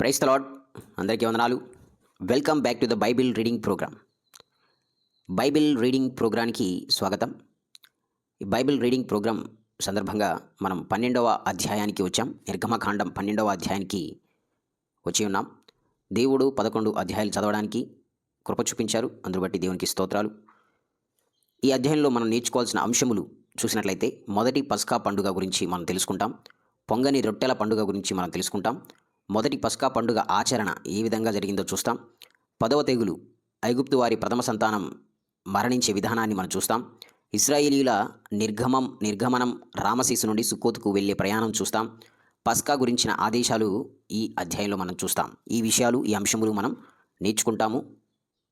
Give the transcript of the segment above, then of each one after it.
Price the Lord అందరికీ వందనాలు. Welcome back to the Bible reading program. Bible reading ప్రోగ్రాంకి స్వాగతం. ఈ బైబిల్ రీడింగ్ ప్రోగ్రామ్ సందర్భంగా మనం పన్నెండవ అధ్యాయానికి వచ్చాం. నిర్గమకాండం పన్నెండవ అధ్యాయానికి వచ్చి ఉన్నాం. దేవుడు పదకొండు అధ్యాయాలు చదవడానికి కృప చూపించారు. అందును బట్టి దేవునికి స్తోత్రాలు. ఈ అధ్యాయంలో మనం నేర్చుకోవాల్సిన అంశములు చూసినట్లయితే మొదటి పస్కా పండుగ గురించి మనం తెలుసుకుంటాం. పొంగని రొట్టెల పండుగ గురించి మనం తెలుసుకుంటాం. మొదటి పస్కా పండుగ ఆచరణ ఏ విధంగా జరిగిందో చూస్తాం. పదవ తెగులు ఐగుప్తు వారి ప్రథమ సంతానం మరణించే విధానాన్ని మనం చూస్తాం. ఇస్రాయేలీల నిర్గమం నిర్గమనం రామశీసు నుండి సుక్కోతుకు వెళ్ళే ప్రయాణం చూస్తాం. పస్కా గురించిన ఆదేశాలు ఈ అధ్యాయంలో మనం చూస్తాం. ఈ విషయాలు ఈ అంశములు మనం నేర్చుకుంటాము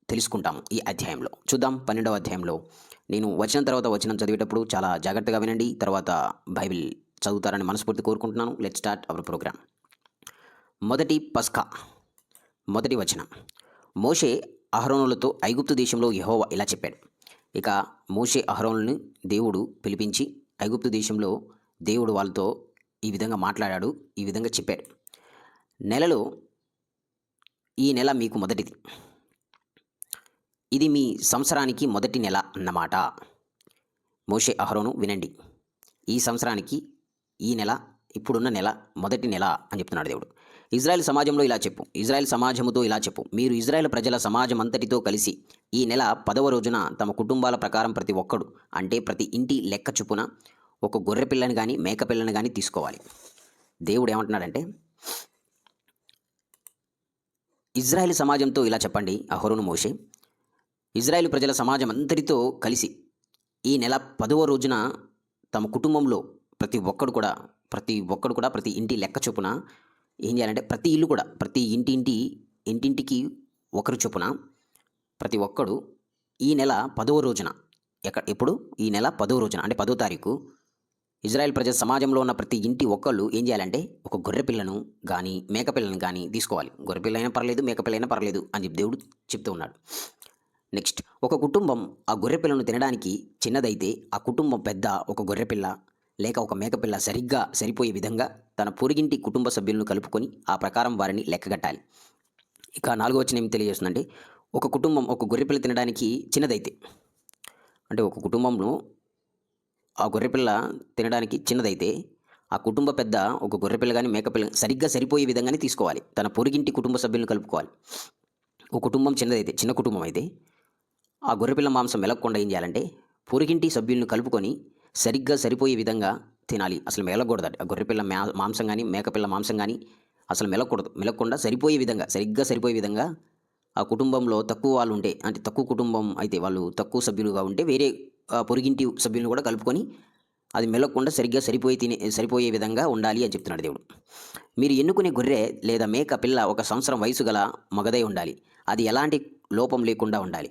తెలుసుకుంటాము ఈ అధ్యాయంలో. చూద్దాం పన్నెండవ అధ్యాయంలో. నేను వచ్చిన తర్వాత వచనం చదివేటప్పుడు చాలా జాగ్రత్తగా వినండి. తర్వాత బైబిల్ చదువుతారని మనస్ఫూర్తి కోరుకుంటున్నాను. Let start our program. మొదటి పస్కా. మొదటి వచనం. మోషే అహరోనులతో ఐగుప్తు దేశంలో యెహోవా ఇలా చెప్పాడు. ఇక మోషే అహరోనుని దేవుడు పిలిపించి ఐగుప్తు దేశంలో దేవుడు వాళ్ళతో ఈ విధంగా మాట్లాడాడు ఈ విధంగా చెప్పాడు. నెలలో ఈ నెల మీకు మొదటిది. ఇది మీ సంవత్సరానికి మొదటి నెల అన్నమాట. మోషే అహరోను వినండి. ఈ సంవత్సరానికి ఈ నెల ఇప్పుడున్న నెల మొదటి నెల అని చెప్తున్నాడు దేవుడు. ఇజ్రాయెల్ సమాజంలో ఇలా చెప్పు. ఇజ్రాయెల్ సమాజముతో ఇలా చెప్పు. మీరు ఇజ్రాయెల్ ప్రజల సమాజం అంతటితో కలిసి ఈ నెల పదవ రోజున తమ కుటుంబాల ప్రకారం ప్రతి ఒక్కడు అంటే ప్రతి ఇంటి లెక్క చొప్పున ఒక గొర్రె పిల్లని కానీ మేక పిల్లని కానీ తీసుకోవాలి. దేవుడు ఏమంటున్నాడంటే ఇజ్రాయెల్ సమాజంతో ఇలా చెప్పండి అహరోను మోషే. ఇజ్రాయెల్ ప్రజల సమాజం అంతటితో కలిసి ఈ నెల పదవ రోజున తమ కుటుంబంలో ప్రతి ఒక్కడు కూడా ప్రతి ఒక్కడు కూడా ప్రతి ఇంటి లెక్క చొప్పున ఏం చేయాలంటే ప్రతి ఇల్లు కూడా ప్రతి ఇంటింటి ఇంటింటికి ఒకరు చొప్పున ప్రతి ఒక్కడు ఈ నెల పదవ రోజున ఎక్కడ ఎప్పుడు? ఈ నెల పదవ రోజున అంటే పదో తారీఖు ఇజ్రాయెల్ ప్రజా సమాజంలో ఉన్న ప్రతి ఇంటి ఒక్కళ్ళు ఏం చేయాలంటే ఒక గొర్రె పిల్లను కానీ మేకపిల్లను కానీ తీసుకోవాలి. గొర్రె పిల్ల అయినా పర్లేదు మేకపిల్ల అయినా పర్లేదు అని చెప్పి దేవుడు చెప్తూ ఉన్నాడు. నెక్స్ట్ ఒక కుటుంబం ఆ గొర్రెపిల్లను తినడానికి చిన్నదైతే ఆ కుటుంబం పెద్ద ఒక గొర్రెపిల్ల లేక ఒక మేకపిల్ల సరిగ్గా సరిపోయే విధంగా తన పొరిగింటి కుటుంబ సభ్యులను కలుపుకొని ఆ ప్రకారం వారిని లెక్కగట్టాలి. ఇక నాలుగో వచ్చిన ఏమి తెలియజేస్తుందంటే ఒక కుటుంబం ఒక గొర్రెపిల్ల తినడానికి చిన్నదైతే. అంటే ఒక కుటుంబంలో ఆ గొర్రెపిల్ల తినడానికి చిన్నదైతే ఆ కుటుంబ పెద్ద ఒక గొర్రెపిల్ల కానీ మేకపిల్ల సరిగ్గా సరిపోయే విధంగానే తీసుకోవాలి. తన పొరిగింటి కుటుంబ సభ్యులను కలుపుకోవాలి. ఒక కుటుంబం చిన్నదైతే చిన్న కుటుంబం అయితే ఆ గొర్రెపిల్ల మాంసం మెలగకుండా ఏం చేయాలంటే పొరిగింటి సభ్యులను కలుపుకొని సరిగ్గా సరిపోయే విధంగా తినాలి. అసలు మెలగకూడదు ఆ గొర్రెపిల్ల మ్యా మాంసం కానీ మేకపిల్ల మాంసం కానీ అసలు మెలగకూడదు. మెలగకుండా సరిపోయే విధంగా సరిగ్గా సరిపోయే విధంగా ఆ కుటుంబంలో తక్కువ వాళ్ళు ఉంటే అంటే తక్కువ కుటుంబం అయితే వాళ్ళు తక్కువ సభ్యులుగా ఉంటే వేరే పొరిగింటి సభ్యులను కూడా కలుపుకొని అది మెలగకుండా సరిగ్గా సరిపోయి తినే సరిపోయే విధంగా ఉండాలి అని చెప్తున్నాడు దేవుడు. మీరు ఎన్నుకునే గొర్రె లేదా మేక పిల్ల ఒక సంవత్సరం వయసు గల మగదై ఉండాలి. అది ఎలాంటి లోపం లేకుండా ఉండాలి.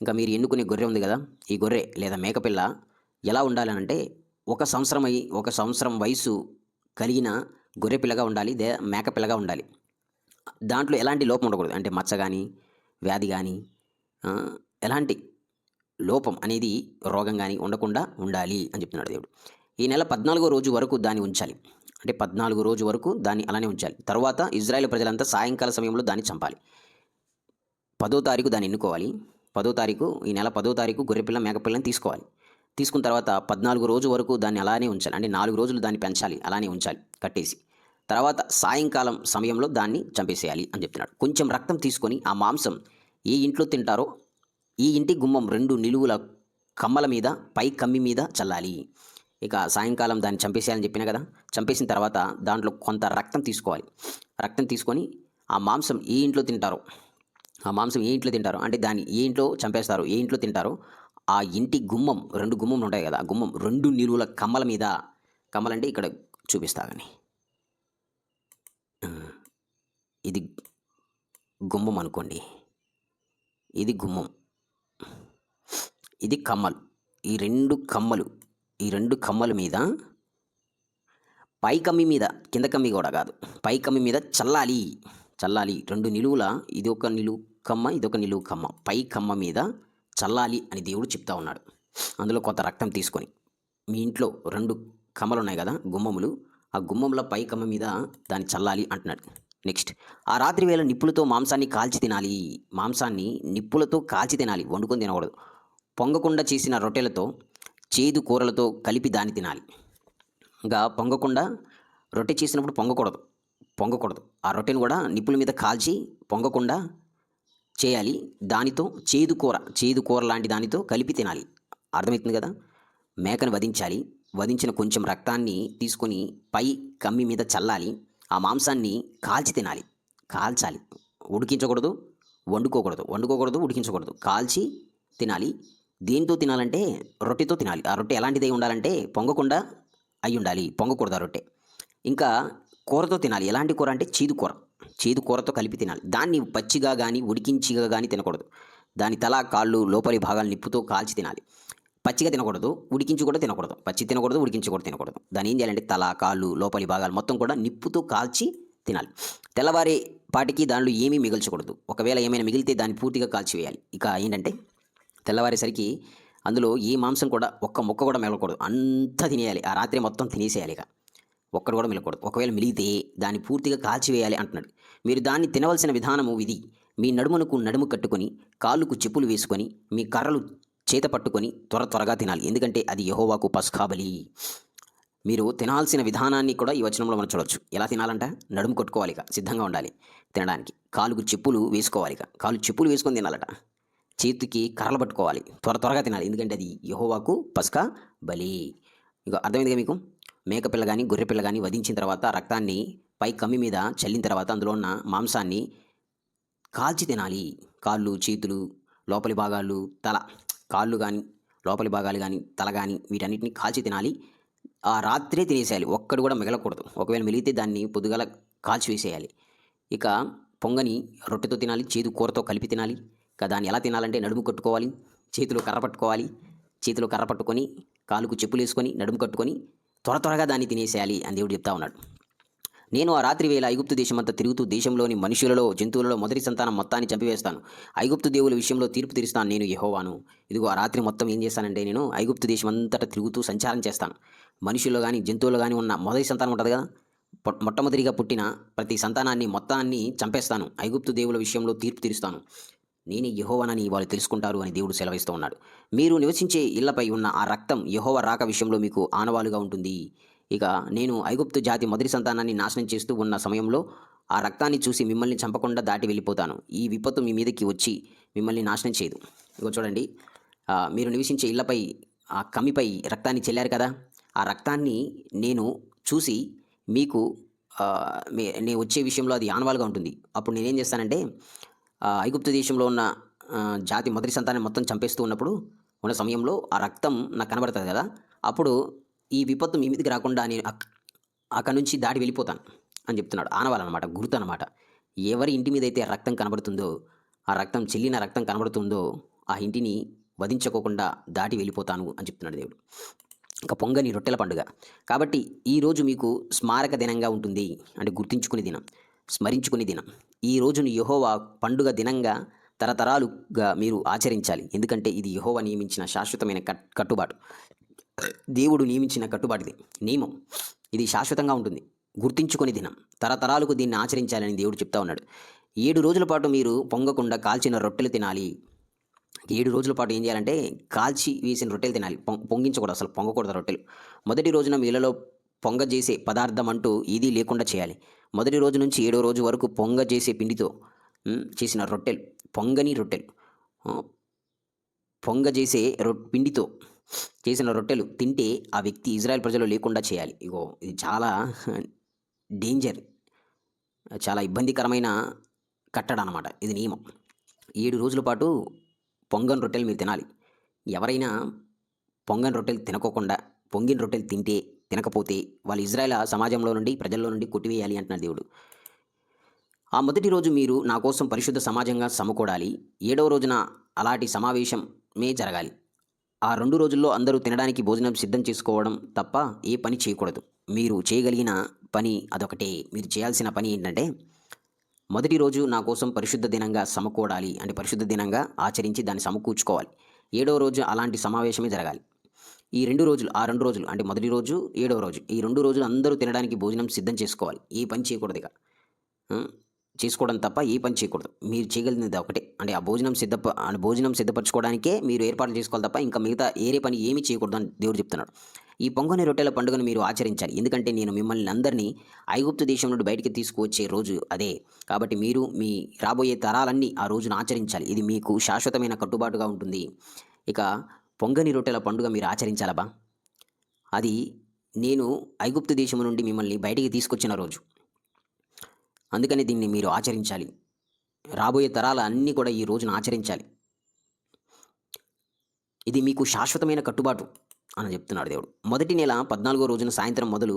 ఇంకా మీరు ఎన్నుకునే గొర్రె ఉంది కదా? ఈ గొర్రె లేదా మేకపిల్ల ఎలా ఉండాలంటే ఒక సంవత్సరం అయి ఒక సంవత్సరం వయసు కలిగిన గొర్రె పిల్లగా ఉండాలి దే మేకపిల్లగా ఉండాలి. దాంట్లో ఎలాంటి లోపం ఉండకూడదు. అంటే మచ్చ కానీ వ్యాధి కానీ ఎలాంటి లోపం అనేది రోగం కానీ ఉండకుండా ఉండాలి అని చెప్తున్నాడు దేవుడు. ఈ నెల పద్నాలుగో రోజు వరకు దాన్ని ఉంచాలి. అంటే పద్నాలుగో రోజు వరకు దాన్ని అలానే ఉంచాలి. తర్వాత ఇజ్రాయెల్ ప్రజలంతా సాయంకాల సమయంలో దాన్ని చంపాలి. పదో తారీఖు దాన్ని ఎన్నుకోవాలి. పదో తారీఖు ఈ నెల పదో తారీఖు గొర్రెపిల్ల మేకపిల్లని తీసుకోవాలి. తీసుకున్న తర్వాత పద్నాలుగు రోజు వరకు దాన్ని అలానే ఉంచాలి. అంటే నాలుగు రోజులు దాన్ని పెంచాలి. అలానే ఉంచాలి. కట్టేసి తర్వాత సాయంకాలం సమయంలో దాన్ని చంపేసేయాలి అని చెప్తున్నాడు. కొంచెం రక్తం తీసుకొని ఆ మాంసం ఏ ఇంట్లో తింటారో ఈ ఇంటి గుమ్మం రెండు నిలువుల కమ్మల మీద పై కమ్మి మీద చల్లాలి. ఇక సాయంకాలం దాన్ని చంపేసేయాలని చెప్పిన కదా చంపేసిన తర్వాత దాంట్లో కొంత రక్తం తీసుకోవాలి. రక్తం తీసుకొని ఆ మాంసం ఏ ఇంట్లో తింటారో ఆ మాంసం ఏ ఇంట్లో తింటారో అంటే దాన్ని ఏ ఇంట్లో చంపేస్తారో ఏ ఇంట్లో తింటారో ఆ ఇంటి గుమ్మం రెండు గుమ్మం ఉంటాయి కదా ఆ గుమ్మం రెండు నిలువుల కమ్మల మీద కమ్మలంటే ఇక్కడ చూపిస్తా కానీ ఇది గుమ్మం అనుకోండి. ఇది గుమ్మం. ఇది కమ్మలు. ఈ రెండు కమ్మలు ఈ రెండు కమ్మల మీద పై కమ్మి మీద కింద కమ్మి కూడా కాదు పై కమ్మి మీద చల్లాలి చల్లాలి. రెండు నిలువుల ఇది ఒక నిలువు కమ్మ ఇది ఒక నిలువు కమ్మ. పై కమ్మ మీద చల్లాలి అని దేవుడు చెప్తా ఉన్నాడు. అందులో కొంత రక్తం తీసుకొని మీ ఇంట్లో రెండు కమ్మలు ఉన్నాయి కదా గుమ్మములు ఆ గుమ్మంలో పై కమ్మ మీద దాన్ని చల్లాలి అంటున్నాడు. నెక్స్ట్ ఆ రాత్రి వేళ నిప్పులతో మాంసాన్ని కాల్చి తినాలి. మాంసాన్ని నిప్పులతో కాల్చి తినాలి వండుకొని తినకూడదు. పొంగకుండా చేసిన రొట్టెలతో చేదు కూరలతో కలిపి దాన్ని తినాలి. ఇంకా పొంగకుండా రొట్టె చేసినప్పుడు పొంగకూడదు పొంగకూడదు. ఆ రొట్టెను కూడా నిప్పుల మీద కాల్చి పొంగకుండా చేయాలి. దానితో చేదు కూర చేదు కూర లాంటి దానితో కలిపి తినాలి. అర్థమవుతుంది కదా? మేకను వధించాలి. వధించిన కొంచెం రక్తాన్ని తీసుకొని పై కమ్మి మీద చల్లాలి. ఆ మాంసాన్ని కాల్చి తినాలి. కాల్చాలి. ఉడికించకూడదు. వండుకోకూడదు. వండుకోకూడదు ఉడికించకూడదు. కాల్చి తినాలి. దేంతో తినాలంటే రొట్టెతో తినాలి. ఆ రొట్టె ఎలాంటిదై ఉండాలంటే పొంగకుండా అయి ఉండాలి పొంగకూడదు ఆ రొట్టె. ఇంకా కూరతో తినాలి. ఎలాంటి కూర అంటే చీదు కూర. చేదు కూరతో కలిపి తినాలి. దాన్ని పచ్చిగా కానీ ఉడికించిగా కానీ తినకూడదు. దాని తల కాళ్ళు లోపలి భాగాలు నిప్పుతో కాల్చి తినాలి. పచ్చిగా తినకూడదు ఉడికించి కూడా తినకూడదు. పచ్చి తినకూడదు ఉడికించి కూడా తినకూడదు. దాన్ని ఏం చేయాలంటే తల కాళ్ళు లోపలి భాగాలు మొత్తం కూడా నిప్పుతో కాల్చి తినాలి. తెల్లవారే పాటికి దానిలో ఏమీ మిగల్చకూడదు. ఒకవేళ ఏమైనా మిగిలితే దాన్ని పూర్తిగా కాల్చివేయాలి ఇక ఏంటంటే తెల్లవారేసరికి అందులో ఏ మాంసం కూడా ఒక్క ముక్క కూడా మిగలకూడదు. అంతా తినేయాలి. ఆ రాత్రి మొత్తం తినేసేయాలి ఇక. ఒక్కడు కూడా మిగలకూడదు. ఒకవేళ మిగిలితే దాన్ని పూర్తిగా కాల్చివేయాలి అంటున్నాడు. మీరు దాన్ని తినవలసిన విధానము ఇది. మీ నడుమునకు నడుము కట్టుకొని కాళ్ళకు చెప్పులు వేసుకొని మీ కర్రలు చేత పట్టుకొని త్వర త్వరగా తినాలి. ఎందుకంటే అది యహోవాకు పస్కాబలి మీరు తినాల్సిన విధానాన్ని కూడా ఈ వచనంలో మనం చూడవచ్చు ఎలా తినాలంట? నడుము కొట్టుకోవాలి ఇక సిద్ధంగా ఉండాలి తినడానికి. కాలుకు చెప్పులు వేసుకోవాలి ఇక. కాలు చెప్పులు వేసుకొని తినాలట. చేతికి కర్రలు పట్టుకోవాలి. త్వర త్వరగా తినాలి. ఎందుకంటే అది యహోవాకు పస్కా బలి. ఇక అర్థమైందిగా మీకు? మేకపిల్ల కానీ గొర్రెపిల్ల కానీ వధించిన తర్వాత రక్తాన్ని పై కమ్మి మీద చల్లిన తర్వాత అందులో ఉన్న మాంసాన్ని కాల్చి తినాలి. కాళ్ళు చేతులు లోపలి భాగాలు తల కాళ్ళు కానీ లోపలి భాగాలు కానీ తల కానీ వీటన్నిటిని కాల్చి తినాలి. ఆ రాత్రే తినేసేయాలి. ఒక్కడు కూడా మిగలకూడదు. ఒకవేళ మిగిలితే దాన్ని పొద్దుగల కాల్చి వేసేయాలి. ఇక పొంగని రొట్టెతో తినాలి చేదు కూరతో కలిపి తినాలి. ఇక దాన్ని ఎలా తినాలంటే నడుము కట్టుకోవాలి చేతిలో కర్ర పట్టుకోవాలి. చేతిలో కర్ర పట్టుకొని కాలుకు చెప్పులు వేసుకొని నడుము కట్టుకొని త్వర త్వరగా దాన్ని తినేసేయాలి అని దేవుడు చెప్తా ఉన్నాడు. నేను ఆ రాత్రి వేళ ఐగుప్తు దేశమంతా తిరుగుతూ దేశంలోని మనుషులలో జంతువులలో మొదటి సంతానం మొత్తాన్ని చంపివేస్తాను. ఐగుప్తు దేవుల విషయంలో తీర్పు తీరుస్తాను నేను యహోవాను. ఇదిగో ఆ రాత్రి మొత్తం ఏం చేస్తానంటే నేను ఐగుప్తు దేశం అంతటా తిరుగుతూ సంచారం చేస్తాను. మనుషుల్లో కానీ జంతువుల్లో కానీ ఉన్న మొదటి సంతానం ఉంటుంది కదా? మొట్టమొదటిగా పుట్టిన ప్రతి సంతానాన్ని మొత్తాన్ని చంపేస్తాను. ఐగుప్తు దేవుల విషయంలో తీర్పు తీరుస్తాను. నేనే యహోవనని వాళ్ళు తెలుసుకుంటారు అని దేవుడు సెలవిస్తూ ఉన్నాడు. మీరు నివసించే ఇళ్ళపై ఉన్న ఆ రక్తం యహోవ రాక విషయంలో మీకు ఆనవాలుగా ఉంటుంది. ఇక నేను ఐగుప్తు జాతి మొదటి సంతానాన్ని నాశనం చేస్తూ ఉన్న సమయంలో ఆ రక్తాన్ని చూసి మిమ్మల్ని చంపకుండా దాటి వెళ్ళిపోతాను. ఈ విపత్తు మీ మీదకి వచ్చి మిమ్మల్ని నాశనం చేయదు. ఇగో చూడండి. మీరు నివసించే ఇళ్ళపై ఆ కమిపై రక్తాన్ని చెల్లారు కదా? ఆ రక్తాన్ని నేను చూసి మీకు నేను వచ్చే విషయంలో అది ఆనవాలుగా ఉంటుంది. అప్పుడు నేనేం చేస్తానంటే ఐగుప్తు దేశంలో ఉన్న జాతి మొదటి సంతానం మొత్తం చంపేస్తూ ఉన్నప్పుడు ఉన్న సమయంలో ఆ రక్తం నాకు కనబడుతుంది కదా? అప్పుడు ఈ విపత్తు మీ మీదకి రాకుండా నేను అక్కడ నుంచి దాటి వెళ్ళిపోతాను అని చెప్తున్నాడు ఆనవాలన్నమాట గుర్తు అనమాట ఎవరి ఇంటి మీద అయితే రక్తం కనబడుతుందో ఆ రక్తం చెల్లిన రక్తం కనబడుతుందో ఆ ఇంటిని వధించుకోకుండా దాటి వెళ్ళిపోతాను అని చెప్తున్నాడు దేవుడు. ఇంకా పొంగని రొట్టెల పండుగ. కాబట్టి ఈరోజు మీకు స్మారక దినంగా ఉంటుంది అంటే గుర్తించుకునే దినం స్మరించుకునే దినం. ఈ రోజును యహోవా పండుగ దినంగా తరతరాలుగా మీరు ఆచరించాలి. ఎందుకంటే ఇది యహోవా నియమించిన శాశ్వతమైన కట్ కట్టుబాటు. దేవుడు నియమించిన కట్టుబాటిది. నియమం. ఇది శాశ్వతంగా ఉంటుంది. గుర్తించుకొని దినం. తరతరాలకు దీన్ని ఆచరించాలని దేవుడు చెప్తా ఉన్నాడు. ఏడు రోజుల పాటు మీరు పొంగకుండా కాల్చిన రొట్టెలు తినాలి. ఏడు రోజుల పాటు ఏం చేయాలంటే కాల్చి వేసిన రొట్టెలు తినాలి. పొం- పొంగించకూడదు అసలు పొంగకూడదు రొట్టెలు. మొదటి రోజున మీలలో పొంగ చేసే పదార్థం అంటూ ఇది లేకుండా చేయాలి. మొదటి రోజు నుంచి ఏడో రోజు వరకు పొంగ చేసే పిండితో చేసిన రొట్టెలు. పొంగని రొట్టెలు. పొంగ చేసే రొ పిండితో చేసిన రొట్టెలు తింటే ఆ వ్యక్తి ఇజ్రాయెల్ ప్రజలు లేకుండా చేయాలి. ఇగో ఇది చాలా డేంజర్ చాలా ఇబ్బందికరమైన కట్టడం అనమాట ఇది నియమం. ఏడు రోజుల పాటు పొంగన్ రొట్టెలు మీరు తినాలి. ఎవరైనా పొంగన్ రొట్టెలు తినకోకుండా పొంగిన రొట్టెలు తింటే తినకపోతే వాళ్ళు ఇజ్రాయెల్ సమాజంలో నుండి ప్రజల్లో నుండి కొట్టివేయాలి అంటున్నాడు దేవుడు. ఆ మొదటి రోజు మీరు నా కోసం పరిశుద్ధ సమాజంగా సమకూడాలి. ఏడవ రోజున అలాంటి సమావేశమే జరగాలి. ఆ రెండు రోజుల్లో అందరూ తినడానికి భోజనం సిద్ధం చేసుకోవడం తప్ప ఏ పని చేయకూడదు. మీరు చేయగలిగిన పని అదొకటే. మీరు చేయాల్సిన పని ఏంటంటే మొదటి రోజు నా కోసం పరిశుద్ధ దినంగా సమకూడాలి అంటే పరిశుద్ధ దినంగా ఆచరించి దాన్ని సమకూర్చుకోవాలి. ఏడవ రోజు అలాంటి సమావేశమే జరగాలి. ఈ రెండు రోజులు ఆ రెండు రోజులు అంటే మొదటి రోజు ఏడవ రోజు ఈ రెండు రోజులు అందరూ తినడానికి భోజనం సిద్ధం చేసుకోవాలి. ఏ పని చేయకూడదు ఇక. చేసుకోవడం తప్ప ఏ పని చేయకూడదు. మీరు చేయగలిగినది ఒకటే. అంటే ఆ భోజనం సిద్ధ భోజనం సిద్ధపరచుకోవడానికే మీరు ఏర్పాట్లు చేసుకోవాలి తప్ప ఇంకా మిగతా ఏరే పని ఏమీ చేయకూడదు అని దేవుడు చెప్తున్నాడు. ఈ పొంగని రొట్టెల పండుగను మీరు ఆచరించాలి. ఎందుకంటే నేను మిమ్మల్ని అందరినీ ఐగుప్తు దేశం నుండి బయటికి తీసుకువచ్చే రోజు అదే. కాబట్టి మీరు మీ రాబోయే తరాలన్నీ ఆ రోజును ఆచరించాలి. ఇది మీకు శాశ్వతమైన కట్టుబాటుగా ఉంటుంది. ఇక పొంగని రొట్టెల పండుగ మీరు ఆచరించాలబా అది నేను ఐగుప్తు దేశం నుండి మిమ్మల్ని బయటికి తీసుకొచ్చిన రోజు. అందుకని దీన్ని మీరు ఆచరించాలి. రాబోయే తరాల అన్నీ కూడా ఈ రోజున ఆచరించాలి. ఇది మీకు శాశ్వతమైన కట్టుబాటు అని చెప్తున్నాడు దేవుడు. మొదటి నెల పద్నాలుగో రోజున సాయంత్రం మొదలు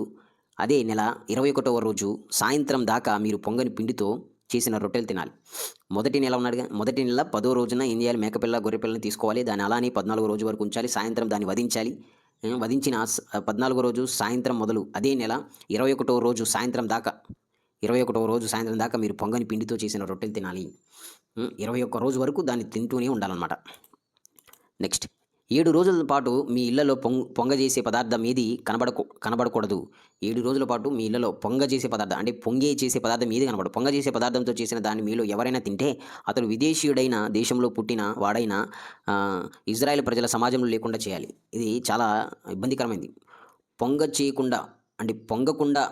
అదే నెల ఇరవై ఒకటవ రోజు సాయంత్రం దాకా మీరు పొంగని పిండితో చేసిన రొట్టెలు తినాలి. మొదటి నెల ఉన్నాడుగా మొదటి నెల పదో రోజున ఏం చేయాలి? మేకపిల్ల గొర్రెపిల్లని తీసుకోవాలి. దాన్ని అలానే పద్నాలుగో రోజు వరకు ఉంచాలి. సాయంత్రం దాన్ని వధించాలి. వధించిన పద్నాలుగో రోజు సాయంత్రం మొదలు అదే నెల ఇరవై ఒకటో రోజు సాయంత్రం దాకా ఇరవై ఒకటవ రోజు సాయంత్రం దాకా మీరు పొంగని పిండితో చేసిన రొట్టెలు తినాలి. ఇరవై ఒక్క రోజు వరకు దాన్ని తింటూనే ఉండాలన్నమాట. నెక్స్ట్ ఏడు రోజుల పాటు మీ ఇళ్ళలో పొంగ పొంగ చేసే పదార్థం ఏది కనబడకు కనబడకూడదు. ఏడు రోజుల పాటు మీ ఇళ్ళలో పొంగ చేసే పదార్థం అంటే పొంగే చేసే పదార్థం ఏది కనబడదు. పొంగ చేసే పదార్థంతో చేసిన దాన్ని మీలో ఎవరైనా తింటే అతను విదేశీయుడైన దేశంలో పుట్టిన వాడైన ఇజ్రాయెల్ ప్రజల సమాజంలో లేకుండా చేయాలి. ఇది చాలా ఇబ్బందికరమైంది. పొంగ చేయకుండా అంటే పొంగకుండా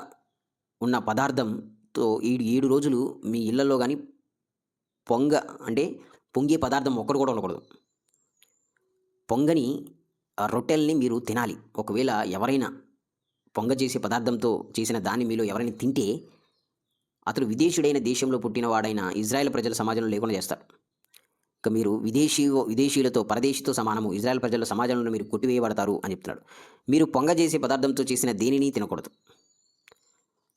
ఉన్న పదార్థం తో ఈ ఏడు రోజులు మీ ఇళ్ళలో కానీ పొంగ అంటే పొంగే పదార్థం ఒక్కడు కూడా ఉండకూడదు. పొంగని రొట్టెల్ని మీరు తినాలి. ఒకవేళ ఎవరైనా పొంగ చేసే పదార్థంతో చేసిన దాన్ని మీలో ఎవరైనా తింటే అతడు విదేశీయుడైన దేశంలో పుట్టినవాడైన ఇజ్రాయెల్ ప్రజల సమాజంలో లేకుండా చేస్తారు. ఇక మీరు విదేశీ విదేశీయులతో పరదేశీతో సమానము ఇజ్రాయెల్ ప్రజల సమాజంలో మీరు కొట్టివేయబడతారు అని చెప్తున్నాడు. మీరు పొంగ చేసే పదార్థంతో చేసిన దేనిని తినకూడదు.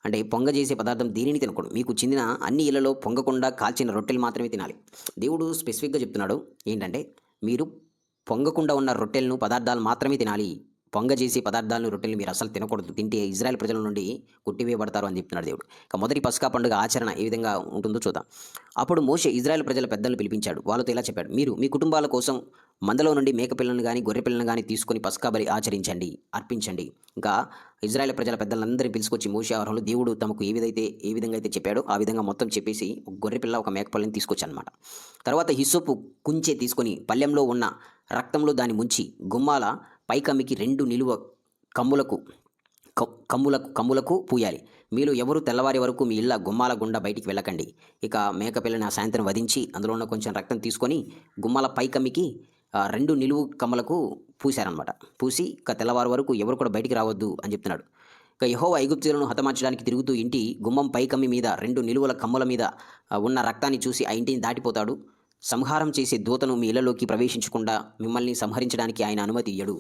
అంటే పొంగ చేసే పదార్థం దేనిని తినకూడదు. మీకు చెందిన అన్ని ఇళ్ళలో పొంగకుండా కాల్చిన రొట్టెలు మాత్రమే తినాలి. దేవుడు స్పెసిఫిక్గా చెప్తున్నాడు ఏంటంటే మీరు పొంగకుండా ఉన్న రొట్టెలను పదార్థాలు మాత్రమే తినాలి. పొంగజేసి చేసే పదార్థాలను రొట్టెలు మీరు అసలు తినకూడదు. తింటే ఇజ్రాయెల్ ప్రజల నుండి కొట్టివేయబడతారు అని చెప్తున్నాడు దేవుడు. ఇక మొదటి పసుకా పండుగ ఆచరణ ఏ విధంగా ఉంటుందో చూద్దాం. అప్పుడు మోషే ఇజ్రాయెల్ ప్రజల పెద్దలను పిలిపించాడు. వాళ్ళతో ఇలా చెప్పాడు. మీరు మీ కుటుంబాల కోసం మందలో నుండి మేకపిల్లను కానీ గొర్రెపిల్లను కానీ తీసుకొని పసుకాబలి ఆచరించండి అర్పించండి. ఇంకా ఇజ్రాయెల్ ప్రజల పెద్దలందరినీ పిలుచుకొచ్చి మోషే ఆహారంలో దేవుడు తమకు ఏ విధైతే ఏ విధంగా అయితే చెప్పాడో ఆ విధంగా మొత్తం చెప్పేసి ఒక గొర్రె పిల్ల ఒక మేకపిల్లని తీసుకొచ్చానమాట తర్వాత హిస్సోపు కుంచే తీసుకొని పల్లెంలో ఉన్న రక్తంలో దాన్ని ముంచి గుమ్మాల పైకమ్మికి రెండు నిలువ కమ్ములకు క- కమ్ములకు కమ్ములకు పూయాలి. మీరు ఎవరు తెల్లవారి వరకు మీ ఇళ్ళ గుమ్మాల గుండా బయటికి వెళ్ళకండి. ఇక మేకపిల్లని ఆ సాయంత్రం వధించి అందులో ఉన్న కొంచెం రక్తం తీసుకొని గుమ్మాల పైకమ్మికి రెండు నిలువు కమ్మలకు పూశారనమాట పూసి ఇక తెల్లవారి వరకు ఎవరు కూడా బయటికి రావద్దు అని చెప్తున్నాడు. ఇక యహో ఐగుప్తులను హతమార్చడానికి తిరుగుతూ ఇంటి గుమ్మం పైకమ్మి మీద రెండు నిలువల కమ్ముల మీద ఉన్న రక్తాన్ని చూసి ఆ ఇంటిని దాటిపోతాడు. సంహారం చేసే దూతను మీ ఇళ్ళలోకి ప్రవేశించకుండా మిమ్మల్ని సంహరించడానికి ఆయన అనుమతి ఇయ్యడు.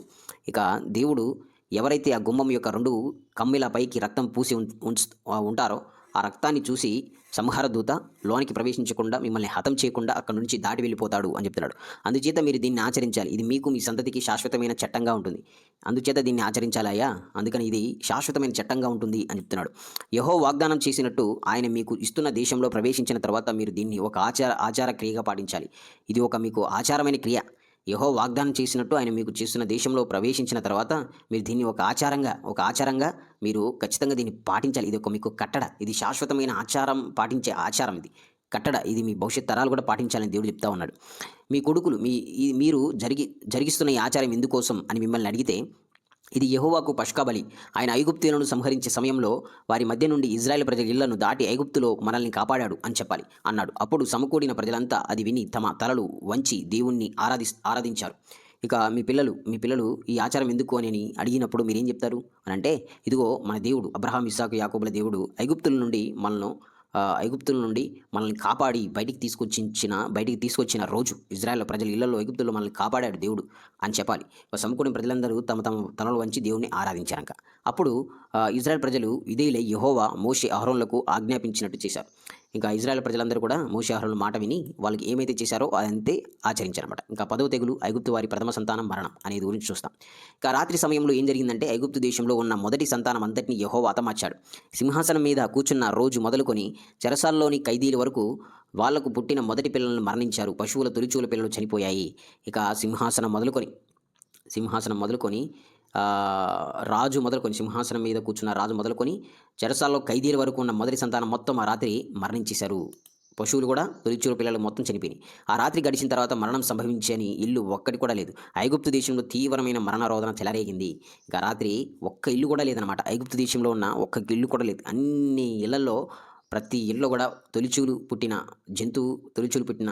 ఇక దేవుడు ఎవరైతే ఆ గుమ్మం యొక్క రెండు కమ్మిల పైకి రక్తం పూసి ఉం- ఉంటారో ఆ రక్తాన్ని చూసి సంహార దూత లోనికి ప్రవేశించకుండా మిమ్మల్ని హతం చేయకుండా అక్కడి నుంచి దాటి వెళ్ళిపోతాడు అని చెప్తున్నాడు. అందుచేత మీరు దీన్ని ఆచరించాలి. ఇది మీకు మీ సంతతికి శాశ్వతమైన చట్టంగా ఉంటుంది. అందుచేత దీన్ని ఆచరించాలయ్యా అందుకని ఇది శాశ్వతమైన చట్టంగా ఉంటుంది అని చెప్తున్నాడు. యహో వాగ్దానం చేసినట్టు ఆయన మీకు ఇస్తున్న దేశంలో ప్రవేశించిన తర్వాత మీరు దీన్ని ఒక ఆచార ఆచార క్రియగా పాటించాలి. ఇది ఒక మీకు ఆచారమైన క్రియ. యహో వాగ్దానం చేసినట్టు ఆయన మీకు చేస్తున్న దేశంలో ప్రవేశించిన తర్వాత మీరు దీన్ని ఒక ఆచారంగా ఒక ఆచారంగా మీరు ఖచ్చితంగా దీన్ని పాటించాలి. ఇది ఒక మీకు కట్టడ. ఇది శాశ్వతమైన ఆచారం పాటించే ఆచారం ఇది. కట్టడ. ఇది మీ భవిష్యత్ తరాలు కూడా పాటించాలని దేవుడు చెప్తా ఉన్నాడు. మీ కొడుకులు మీ మీరు జరిగి జరిగిస్తున్న ఈ ఆచారం ఎందుకోసం అని మిమ్మల్ని అడిగితే ఇది యహోవాకు పష్కాబలి ఆయన ఐగుప్తులను సంహరించే సమయంలో వారి మధ్య నుండి ఇజ్రాయెల్ ప్రజల ఇళ్ళను దాటి ఐగుప్తులో మనల్ని కాపాడాడు అని చెప్పాలి అన్నాడు. అప్పుడు సమకూడిన ప్రజలంతా అది విని తమ తలలు వంచి దేవుణ్ణి ఆరాధి ఆరాధించారు. ఇక మీ పిల్లలు మీ పిల్లలు ఈ ఆచారం ఎందుకు అని అడిగినప్పుడు మీరేం చెప్తారు? అని అంటే ఇదిగో మన దేవుడు అబ్రహాం ఇస్సాకు యాకోబుల దేవుడు ఐగుప్తుల నుండి మనల్ని ఐగుప్తుల నుండి మనల్ని కాపాడి బయటికి తీసుకొచ్చిన బయటికి తీసుకొచ్చిన రోజు ఇజ్రాయెల్ ప్రజల ఇళ్ళలో ఐగుప్తుల్లో మనల్ని కాపాడాడు దేవుడు అని చెప్పాలి. సమకూడిన ప్రజలందరూ తమ తమ తనలు వంచి దేవుణ్ణి ఆరాధించారంక అప్పుడు ఇజ్రాయెల్ ప్రజలు ఇదేలే యహోవా మోషే అహరోన్లకు ఆజ్ఞాపించినట్టు చేశారు. ఇంకా ఇజ్రాయెల్ ప్రజలందరూ కూడా మూషాహరుల మాట విని వాళ్ళకి ఏమైతే చేశారో అదంతే ఆచరించారనమాట ఇంకా పదవ తెగులు ఐగుప్తు వారి ప్రథమ సంతానం మరణం అనేది గురించి చూస్తాం. ఇంకా రాత్రి సమయంలో ఏం జరిగిందంటే ఐగుప్తు దేశంలో ఉన్న మొదటి సంతానం అంతటిని యహో అతమార్చాడు. సింహాసనం మీద కూర్చున్న రోజు మొదలుకొని చెరసాల్లోని ఖైదీల వరకు వాళ్ళకు పుట్టిన మొదటి పిల్లలను మరణించారు. పశువుల తొలిచూల పిల్లలు చనిపోయాయి. ఇక సింహాసనం మొదలుకొని సింహాసనం మొదలుకొని రాజు మొదలుకొని సింహాసనం మీద కూర్చున్న రాజు మొదలుకొని చెరసాల్లో ఖైదీల వరకు ఉన్న మొదటి సంతానం మొత్తం ఆ రాత్రి మరణించేశారు. పశువులు కూడా తొలిచూరు పిల్లలు మొత్తం చనిపోయినాయి. ఆ రాత్రి గడిచిన తర్వాత మరణం సంభవించని ఇల్లు ఒక్కటి కూడా లేదు. ఐగుప్తు దేశంలో తీవ్రమైన మరణ రోదన చెలరేగింది. ఇంకా రాత్రి ఒక్క ఇల్లు కూడా లేదనమాట ఐగుప్తు దేశంలో ఉన్న ఒక్క ఇల్లు కూడా లేదు. అన్ని ఇళ్ళలో ప్రతి ఇల్లు కూడా తొలిచూలు పుట్టిన జంతువు తొలిచూలు పుట్టిన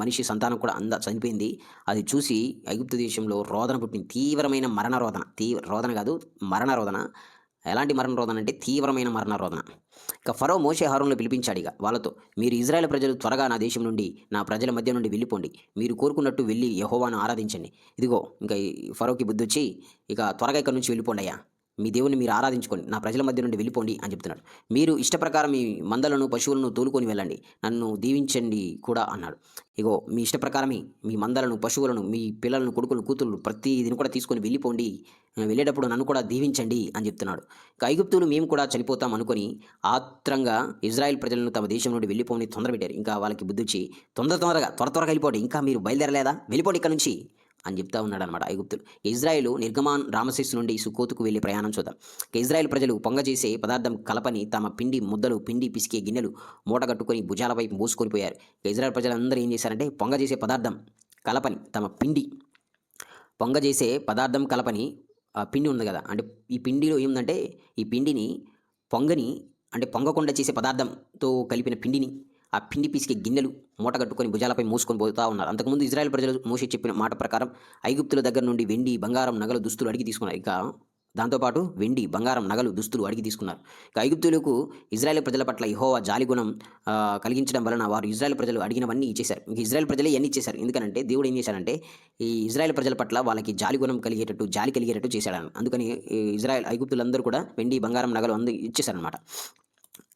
మనిషి సంతానం కూడా అంద చనిపోయింది. అది చూసి ఐగుప్తు దేశంలో రోదన పుట్టింది. తీవ్రమైన మరణ రోదన. తీవ్ర రోదన కాదు మరణ రోదన. ఎలాంటి మరణ రోదన అంటే తీవ్రమైన మరణ రోదన. ఇక ఫరో మోషే హారంలో పిలిపించాడు ఇక వాళ్ళతో మీరు ఇజ్రాయెల్ ప్రజలు త్వరగా నా దేశం నుండి నా ప్రజల మధ్య నుండి వెళ్ళిపోండి. మీరు కోరుకున్నట్టు వెళ్ళి యహోవాను ఆరాధించండి. ఇదిగో ఇంకా ఈ ఫరోకి బుద్ధి వచ్చి ఇక త్వరగా ఇక్కడ నుంచి వెళ్ళిపోండి అయ్యా. మీ దేవుని మీరు ఆరాధించుకోండి నా ప్రజల మధ్య నుండి వెళ్ళిపోండి అని చెప్తున్నాడు. మీరు ఇష్టప్రకారం మీ మందలను పశువులను తోలుకొని వెళ్ళండి నన్ను దీవించండి కూడా అన్నాడు. ఇగో మీ ఇష్టప్రకారమే మీ మందలను పశువులను మీ పిల్లలను కొడుకులు కూతుళ్ళు ప్రతిదిని కూడా తీసుకొని వెళ్ళిపోండి వెళ్ళేటప్పుడు నన్ను కూడా దీవించండి అని చెప్తున్నాడు. ఐగుప్తులు మేము కూడా చనిపోతాం అనుకొని ఆత్రంగా ఇజ్రాయెల్ ప్రజలను తమ దేశం నుండి వెళ్ళిపోని తొందర పెట్టారు ఇంకా వాళ్ళకి బుద్ధిచ్చి తొందర తొందరగా త్వర త్వరగా వెళ్ళిపోండి ఇంకా మీరు బయలుదేరలేదా? వెళ్ళిపోండి ఇక్కడ నుంచి. అని చెప్తా ఉన్నాడు అనమాట ఐగుప్తులు ఇజ్రాయెల్ నిర్గమాన్ రామశిస్ నుండి సుకోతుకు వెళ్ళే ప్రయాణం చూద్దాం. ఇజ్రాయెల్ ప్రజలు పొంగ చేసే పదార్థం కలపని తమ పిండి ముద్దలు పిండి పిసికే గిన్నెలు మూట కట్టుకొని భుజాల వైపు మూసుకొని పోయారు. ఇజ్రాయెల్ ప్రజలందరూ ఏం చేశారంటే పొంగ చేసే పదార్థం కలపని తమ పిండి పొంగ చేసే పదార్థం కలపని పిండి ఉంది కదా. అంటే ఈ పిండిలో ఏముందంటే ఈ పిండిని పొంగని అంటే పొంగకుండా చేసే పదార్థంతో కలిపిన పిండిని ఆ పిండి పిసికే గిన్నెలు మూటగట్టుకొని భుజాలపై మూసుకొని పోతా ఉన్నారు. అంతకుముందు ఇజ్రాయెల్ ప్రజలు మూసి చెప్పిన మాట ప్రకారం ఐగుప్తుల దగ్గర నుండి వెండి బంగారం నగలు దుస్తులు అడిగి తీసుకున్నారు. ఇక దాంతోపాటు వెండి బంగారం నగలు దుస్తులు అడిగి తీసుకున్నారు. ఇక ఐగుప్తులకు ఇజ్రాయెల్ ప్రజల పట్ల ఇహోవా జాలిగుణం కలిగించడం వలన వారు ఇజ్రాయెల్ ప్రజలు అడిగినవన్నీ ఇచ్చేశారు. ఇంక ఇజ్రాయెల్ ప్రజలే ఇవన్నీ ఇచ్చేశారు. ఎందుకంటే దేవుడు ఏం చేశారంటే ఈ ఇజ్రాయెల్ ప్రజల పట్ల వాళ్ళకి జాలిగుణం కలిగేటట్టు జాలి కలిగేటట్టు చేశాడు అందుకని ఇజ్రాయెల్ ఐగుప్తులందరూ కూడా వెండి బంగారం నగలు అందు ఇచ్చేశారనమాట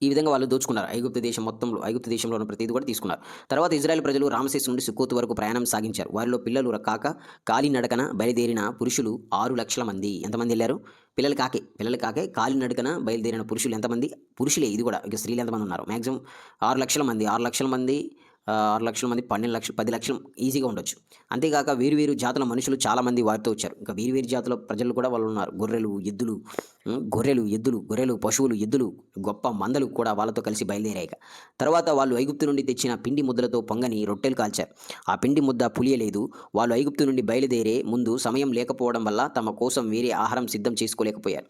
ఈ విధంగా వాళ్ళు దోచుకున్నారు. ఐగుప్తు దేశం మొత్తంలో ఐగుప్తు దేశంలో ఉన్న ప్రతిదీ కూడా తీసుకున్నారు. తర్వాత ఇజ్రాయెల్ ప్రజలు రామశేష్ నుండి సుక్కోతు వరకు ప్రయాణం సాగించారు. వారిలో పిల్లలు కాక కాలినడకన బయలుదేరిన పురుషులు ఆరు లక్షల మంది. ఎంతమంది వెళ్ళారు? పిల్లలు కాకే పిల్లలు కాకే కాలినడకన బయలుదేరిన పురుషులు ఎంతమంది? పురుషులే ఇది కూడా ఇక స్త్రీలు ఎంతమంది ఉన్నారు? మ్యాక్సిమం ఆరు లక్షల మంది ఆరు లక్షల మంది ఆరు లక్షల మంది పన్నెండు లక్షలు పది లక్షలు ఈజీగా ఉండొచ్చు. అంతేకాక వేరు వేరు జాతుల మనుషులు చాలామంది వారితో వచ్చారు. ఇంకా వేరు వేరు జాతుల ప్రజలు కూడా వాళ్ళు ఉన్నారు. గొర్రెలు ఎద్దులు గొర్రెలు ఎద్దులు గొర్రెలు పశువులు ఎద్దులు గొప్ప మందలు కూడా వాళ్ళతో కలిసి బయలుదేరాయి తర్వాత వాళ్ళు ఐగుప్తు నుండి తెచ్చిన పిండి ముద్దలతో పొంగని రొట్టెలు కాల్చారు. ఆ పిండి ముద్ద పులియలేదు. వాళ్ళు ఐగుప్తు నుండి బయలుదేరే ముందు సమయం లేకపోవడం వల్ల తమ కోసం వేరే ఆహారం సిద్ధం చేసుకోలేకపోయారు.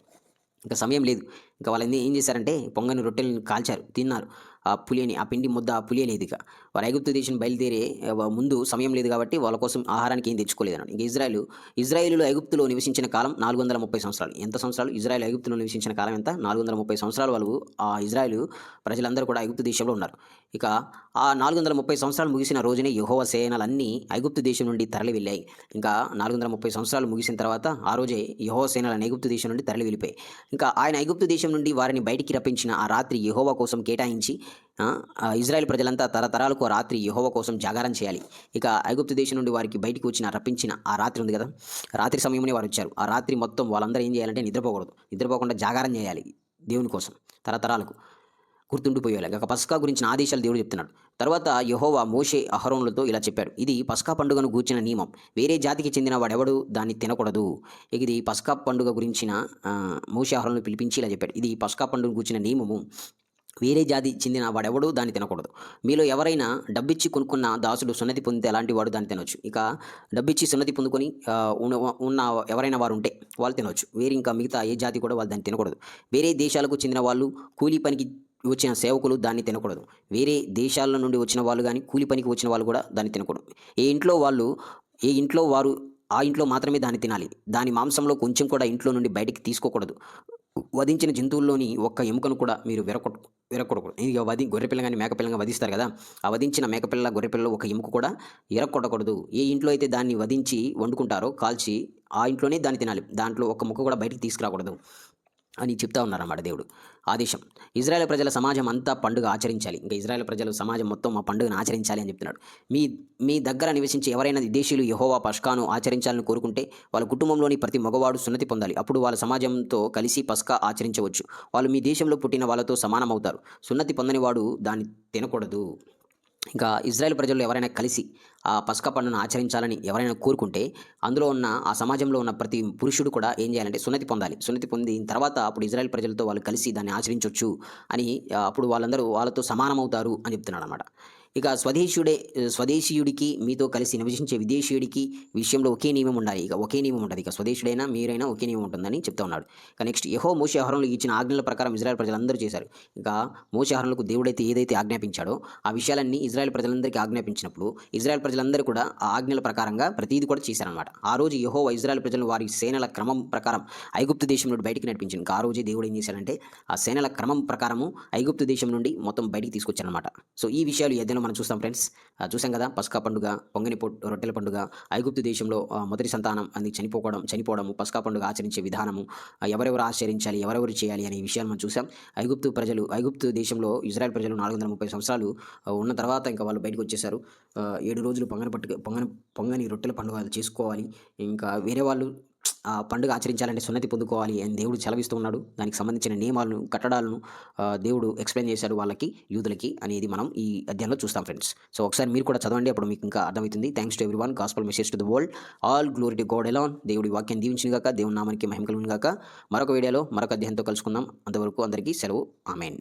ఇంకా సమయం లేదు. ఇంకా వాళ్ళని ఏం చేశారంటే పొంగని రొట్టెలను కాల్చారు తిన్నారు. ఆ పులియని ఆ పిండి ముద్ద ఆ పులియలేదు ఇక. వారు ఐగుప్తు దేశం బయలుదేరే ముందు సమయం లేదు కాబట్టి వాళ్ళ కోసం ఆహారానికి ఏం తెచ్చుకోలేదు అన్నాడు ఇంక ఇజ్రాయెల్ ఐగుప్తులో నివసించిన కాలం నాలుగు వందల ముప్పై సంవత్సరాలు. ఎంత సంవత్సరాలు? ఇజ్రాయెల్ ఐగుప్తులో నివసించిన కాలం ఎంత? నాలుగు వందల ముప్పై సంవత్సరాలు వాళ్ళు ఆ ఇజ్రాయెల్ ప్రజలందరూ కూడా ఐగుప్తు దేశంలో ఉన్నారు. ఇక ఆ నాలుగు వందల ముప్పై సంవత్సరాలు ముగిసిన రోజునే యహోవ సేనలన్నీ ఐగుప్తు దేశం నుండి తరలి వెళ్ళాయి ఇంకా నాలుగు వందల ముప్పై సంవత్సరాలు ముగిసిన తర్వాత ఆ రోజే యహోవ సేనలను ఐగుప్తు దేశం నుండి తరలి వెళ్ళిపోయాయి ఇంకా ఆయన ఐగుప్తు దేశం నుండి వారిని బయటికి రప్పించిన ఆ రాత్రి యహోవా కోసం కేటాయించి ఇజ్రాయెల్ ప్రజలంతా తరతరాలకు ఆ రాత్రి యహోవ కోసం జాగారం చేయాలి. ఇక ఐగుప్తు దేశం నుండి వారికి బయటికి వచ్చిన రప్పించిన ఆ రాత్రి ఉంది కదా? రాత్రి సమయంలో వారు వచ్చారు. ఆ రాత్రి మొత్తం వాళ్ళందరూ ఏం చేయాలంటే నిద్రపోకూడదు. నిద్రపోకుండా జాగారం చేయాలి దేవుని కోసం తరతరాలకు గుర్తుండిపోయేలా ఇక పస్కా గురించిన ఆదేశాలు దేవుడు చెప్తున్నాడు. తర్వాత యహోవా మోషే అహరోన్లతో ఇలా చెప్పాడు. ఇది పస్కా పండుగను గూర్చిన నియమం. వేరే జాతికి చెందిన వాడెవడు? దాన్ని తినకూడదు. ఇది పస్కా పండుగ గురించిన మోషే అహరోన్లు పిలిపించి ఇలా చెప్పాడు. ఇది పస్కా పండుగను గూర్చిన నియమము. వేరే జాతి చెందిన వాడెవడూ దాన్ని తినకూడదు. మీలో ఎవరైనా డబ్బిచ్చి కొనుక్కున్న దాసుడు సున్నతి పొందితే అలాంటి వాడు దాన్ని తినవచ్చు ఇక డబ్బిచ్చి సున్నతి పొందుకొని ఉన్న ఉన్న ఎవరైనా వారు ఉంటే వాళ్ళు తినవచ్చు వేరే ఇంకా మిగతా ఏ జాతి కూడా వాళ్ళు దాన్ని తినకూడదు. వేరే దేశాలకు చెందిన వాళ్ళు కూలీ పనికి వచ్చిన సేవకులు దాన్ని తినకూడదు. వేరే దేశాల నుండి వచ్చిన వాళ్ళు కానీ కూలి పనికి వచ్చిన వాళ్ళు కూడా దాన్ని తినకూడదు. ఏ ఇంట్లో వాళ్ళు ఏ ఇంట్లో వారు ఆ ఇంట్లో మాత్రమే దాన్ని తినాలి. దాని మాంసంలో కొంచెం కూడా ఇంట్లో నుండి బయటికి తీసుకోకూడదు. వధించిన జంతువుల్లోని ఒక్క ఎముకను కూడా మీరు విరకొట్ విరగొట్టకూడదు ఇది వది గొర్రెపిల్ల కానీ మేకపిల్లని వధిస్తారు కదా. ఆ వధించిన మేకపిల్ల గొర్రెపిల్ల ఒక ఎముక కూడా ఇరక్కొట్టకూడదు ఏ ఇంట్లో అయితే దాన్ని వధించి వండుకుంటారో కాల్చి ఆ ఇంట్లోనే దాన్ని తినాలి. దాంట్లో ఒక ముక్క కూడా బయటికి తీసుకురాకూడదు. అని చెప్తా ఉన్నారన్నమాట దేవుడు. ఆదేశం. ఇజ్రాయెల్ ప్రజల సమాజం అంతా పండుగ ఆచరించాలి. ఇంకా ఇజ్రాయెల్ ప్రజలు సమాజం మొత్తం ఆ పండుగను ఆచరించాలి అని చెప్తున్నాడు. మీ మీ దగ్గర నివసించే ఎవరైనా విదేశీయులు యహోవా పస్కాను ఆచరించాలని కోరుకుంటే వాళ్ళ కుటుంబంలోని ప్రతి మగవాడు సున్నతి పొందాలి. అప్పుడు వాళ్ళ సమాజంతో కలిసి పస్కా ఆచరించవచ్చు. వాళ్ళు మీ దేశంలో పుట్టిన వాళ్ళతో సమానమవుతారు. సున్నతి పొందని వాడు దాన్ని తినకూడదు. ఇంకా ఇజ్రాయెల్ ప్రజలు ఎవరైనా కలిసి ఆ పసుక పండును ఆచరించాలని ఎవరైనా కోరుకుంటే అందులో ఉన్న ఆ సమాజంలో ఉన్న ప్రతి పురుషుడు కూడా ఏం చేయాలంటే సున్నతి పొందాలి. సున్నతి పొందిన తర్వాత అప్పుడు ఇజ్రాయెల్ ప్రజలతో వాళ్ళు కలిసి దాన్ని ఆచరించవచ్చు అని అప్పుడు వాళ్ళందరూ వాళ్ళతో సమానమవుతారు అని చెప్తున్నాడు అనమాట ఇక స్వదేశీయుడే స్వదేశీయుడికి మీతో కలిసి నివసించే విదేశీయుడికి విషయంలో ఒకే నియమం ఉండాలి. ఇక ఒకే నియమం ఉంటుంది. ఇక స్వదేశుడైనా మీరైనా ఒకే నియమం ఉంటుందని చెప్తా ఉన్నాడు. ఇక నెక్స్ట్ యహో మోసే ఇచ్చిన ఆజ్ఞల ప్రకారం ఇజ్రాయెల్ ప్రజలందరూ చేశారు. ఇక మోసే దేవుడైతే ఏదైతే ఆజ్ఞాపించాడో ఆ విషయాలన్నీ ఇజ్రాయెల్ ప్రజలందరికీ ఆజ్ఞాపించినప్పుడు ఇజ్రాయెల్ ప్రజలందరూ కూడా ఆ ఆజ్ఞల ప్రకారంగా ప్రతిదీ కూడా చేశారనమాట ఆ రోజు యహో ఇజ్రాయెల్ ప్రజలను వారి సేనల క్రమం ప్రకారం ఐగుప్తు దేశం నుండి బయటికి నడిపించింది. ఆ రోజే దేవుడు ఏం చేశాడంటే ఆ సేనల క్రమం ప్రకారము ఐగుప్తు దేశం నుండి మొత్తం బయటికి తీసుకొచ్చారనమాట సో ఈ విషయాలు ఏదైనా మనం చూస్తాం ఫ్రెండ్స్. చూసాం కదా పస్కా పండుగ పొంగని పొట్ రొట్టెల పండుగ ఐగుప్తు దేశంలో మొదటి సంతానం అది చనిపోవడం చనిపోవడము పస్కా పండుగ ఆచరించే విధానము ఎవరెవరు ఆచరించాలి ఎవరెవరు చేయాలి అనే విషయాలు మనం చూసాం ఐగుప్తు ప్రజలు ఐగుప్తు దేశంలో ఇజ్రాయెల్ ప్రజలు నాలుగు వందల ముప్పై సంవత్సరాలు ఉన్న తర్వాత ఇంకా వాళ్ళు బయటకు వచ్చేసారు ఏడు రోజులు పొంగని పట్టుకు పొంగని పొంగని రొట్టెల పండుగ చేసుకోవాలి. ఇంకా వేరే వాళ్ళు ఆ పండుగ ఆచరించాలంటే సున్నతి పొందుకోవాలి అని దేవుడు చలవిస్తూ ఉన్నాడు. దానికి సంబంధించిన నియమాలను కట్టడాలను దేవుడు ఎక్స్ప్లెయిన్ చేశాడు వాళ్ళకి యూదులకి అనేది మనం ఈ అధ్యాయంలో చూస్తాం ఫ్రెండ్స్ సో ఒకసారి మీరు కూడా చదవండి అప్పుడు మీకు ఇంకా అర్థమవుతుంది. Thanks to everyone gospel message to the world all glory to God alone దేవుడి వాక్యం దీవించిన గాక దేవుడి నామానికి మహిమ కలుగును గాక. మరొక వీడియోలో మరొక అధ్యాయంతో కలుసుకుందాం. అంతవరకు అందరికీ సెలవు. ఆమెన్